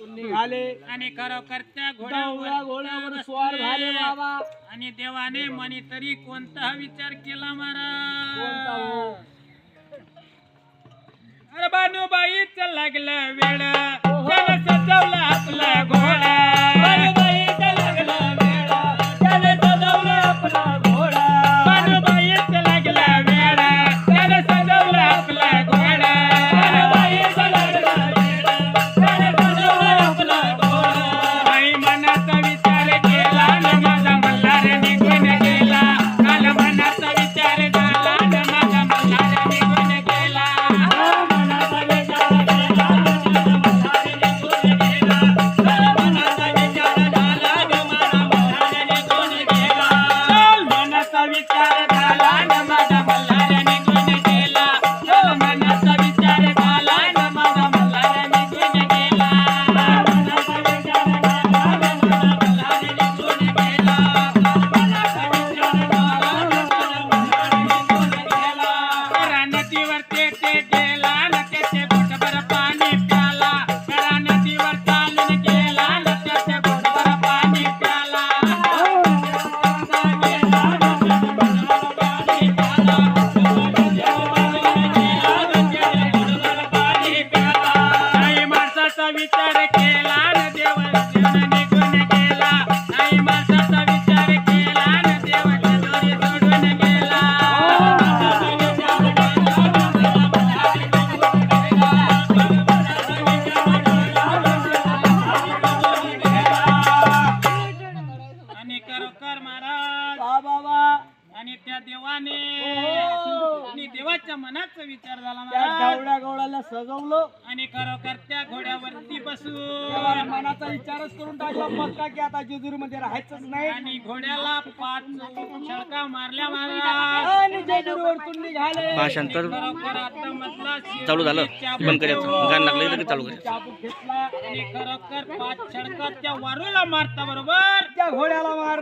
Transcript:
निघाले. आणि खरोखर त्या घोड्यावर घोड्यावर स्वार झाले बाबा. आणि देवाने मनी तरी कोणता विचार केला कोणता हो? महाराज अरे बानूबाईच लागलं वेळ. विचार झाला न माझा मल्हार आणि खरोखर महाराज. आणि त्या देवाने आणि देवाच्या मनाचा विचार झाला महाराज गवळ्याला सजवलं. आणि खरोखर त्या घोड्यावरती तेव्हा बसून मनाचा विचारच करून टाकला पक्का की आता जेजूरमध्ये राहायचंच नाही. आणि घोड्याला पाच छळका मारल्या महाराज. आणि जेजूर वरतून निघाले भाषांतर खरोखर आता म्हटलं चालू झालं. बंद करायचं गाणं लागलं की लगेच चालू करायचं चाबूक घेतला. आणि खरोखर पाच छडका त्या वारूला मारता बरोबर. त्या घोड्याला मार